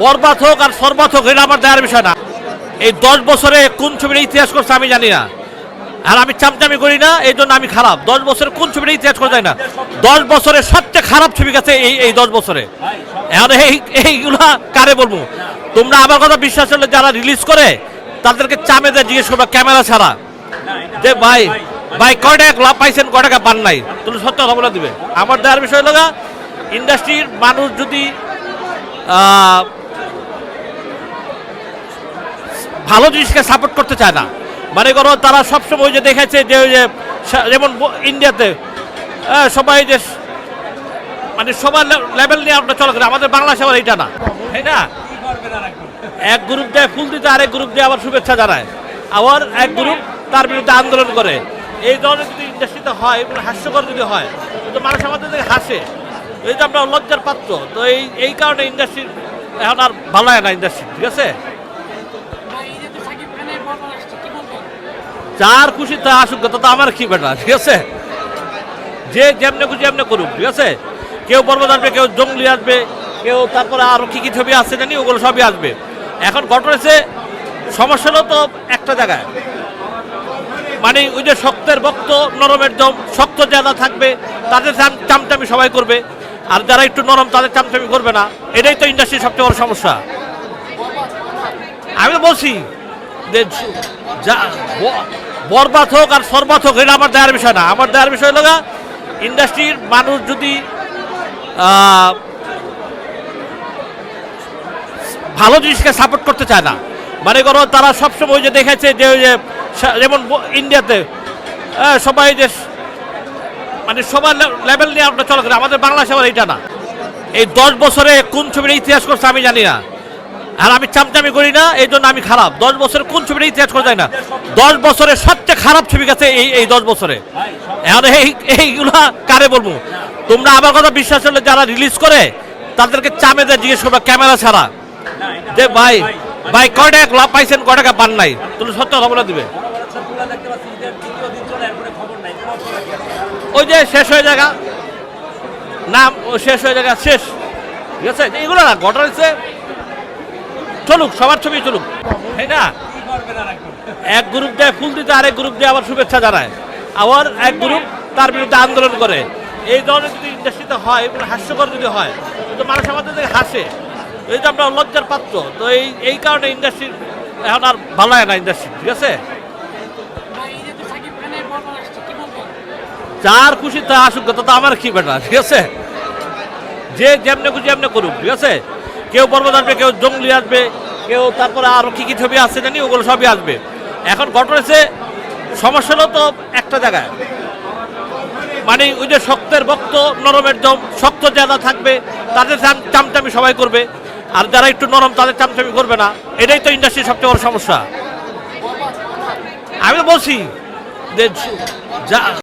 বরবাদ হোক আর সরবাদ হোক, এটা আমার দেওয়ার বিষয় না। এই দশ বছরে কোন ছবির ইতিহাস করছে আমি জানি না। আর আমি চামচামি করি না, এই জন্য আমি খারাপ। দশ বছরে কোন ছবির ইতিহাস করা যায় না। দশ বছরে সবচেয়ে খারাপ ছবি গেছে এই এই দশ বছরে। এখন এই এইগুলা কারে বলব? তোমরা আমার কথা বিশ্বাস করলে যারা রিলিজ করে, তাদেরকে চামে দিয়ে জিজ্ঞেস করবে, ক্যামেরা ছাড়া? যে, ভাই ভাই, কয় টাকা লাভ পাইছেন? কয় টাকা পান নাই? তুমি সত্য কথা দিবে। আমার দেওয়ার বিষয় হলো ইন্ডাস্ট্রির মানুষ যদি ভালো জিনিসকে সাপোর্ট করতে চায় না। মানে করো তারা সবসময় যে দেখেছে যে ওই যেমন ইন্ডিয়াতে আহ, সবাই যে মানে সবার লেভেল নিয়ে আমরা চলা করি আমাদের বাংলা সবার এইটা না। তাই না? এক গ্রুপ দেয় ফুল দিতে আরেক গ্রুপ দিয়ে আবার শুভেচ্ছা জানায়। আবার এক গ্রুপ তার বিরুদ্ধে আন্দোলন করে। এই ধরনের যদি ইন্ডাস্ট্রিতে হয় এগুলো হাস্যকর যদি হয় তো মানুষ আমাদের থেকে হাসে। এই যে আমরা লজ্জার পাত্র তো এই এই কারণে ইন্ডাস্ট্রি এখন আর ভালো হয় না ইন্ডাস্ট্রি ঠিক আছে? যার খুশি তা আসুক তো আমার কি বেটা ঠিক আছে? যে যেমনে খুশি এমনি করুক, ঠিক আছে? কেউ পর্বত আসবে, কেউ জঙ্গলি আসবে, কেউ তারপরে আরও কি কি ছবি আসছে জানি, ওগুলো সবই আসবে। এখন ঘটনা হচ্ছে, সমস্যা তো একটা জায়গায়। মানে ওই যে শক্তের বক্ত নরমের দম শক্ত যারা থাকবে, তাদের চাম- চামচামি সবাই করবে। আর যারা একটু নরম, তাদের চামচামি করবে না। এটাই তো ইন্ডাস্ট্রির সবচেয়ে বড় সমস্যা। আমি বলছি যে যা বরবাদ হোক আর সরবাদ হোক, এটা আমার দেওয়ার বিষয় না। আমার দেওয়ার বিষয় হলো ইন্ডাস্ট্রির মানুষ যদি ভালো জিনিসকে সাপোর্ট করতে চায় না মানে করো তারা সবসময় যে দেখেছে যে ওই যে যেমন ইন্ডিয়াতে সবাই যে মানে সবার লেভেল নিয়ে আমরা চলা আমাদের বাংলা সবার এইটা না। এই দশ বছরে কোন ছবির ইতিহাস করছে আমি জানি না। আর আমি চামচামি করি না, এই জন্য আমি খারাপ। দশ বছরে কোন ছবির ইতিহাস করা যায় না? দশ বছরে সবচেয়ে খারাপ ছবি গেছে এই এই দশ বছরে। এখন এই এইগুলা কারে বলব? তোমরা আমার কথা বিশ্বাস করলে যারা রিলিজ করে, তাদেরকে চামে দিয়ে জিজ্ঞেস করবে, ক্যামেরা ছাড়া? যে, ভাই ভাই, কয় টাকা লাভ পাইছেন, কয় টাকা পান নাই? তুমি সত্য কথা বলে দিবে। ওই যে শেষ হয়ে জায়গা নাম শেষ হয়ে জায়গা শেষ। ঠিক আছে? এগুলো না, ঘটনা হচ্ছে চলুক, সবার ছবি চলুক। তাই না? এক গ্রুপ দেয় ফুল দিতে, আরেক গ্রুপ দিয়ে আবার শুভেচ্ছা জানায়। আবার এক গ্রুপ তার বিরুদ্ধে আন্দোলন করে। এই ধরনের যদি ইন্ডাস্ট্রিতে হয় এগুলো হাস্যকর যদি হয়, তো মানুষ আমাদের থেকে হাসে। এই যে আমরা লজ্জার পাত্র, তো এই এই কারণে ইন্ডাস্ট্রি এখন আর ভালো হয় না ইন্ডাস্ট্রি ঠিক আছে? যার খুশি তা আসুক, তো তো আমার কি বেটা ঠিক আছে? যে যেমনে খুশি এমনি করুক, ঠিক আছে? কেউ পর্বত আসবে কেউ জঙ্গলি আসবে, কেউ তারপরে আরও কী কী ছবি আসছে জানি, ওগুলো সবই আসবে। এখন ঘটনা হচ্ছে, সমস্যা হলো তো একটা জায়গায়। মানে ওই যে শক্তের বক্ত, নরমের দম শক্ত যারা থাকবে, তাদের চাম- চামচামি সবাই করবে। আর যারা একটু নরম, তাদের চামচামি করবে না। এটাই তো ইন্ডাস্ট্রির সবচেয়ে বড় সমস্যা। আমি তো বলছি যে যা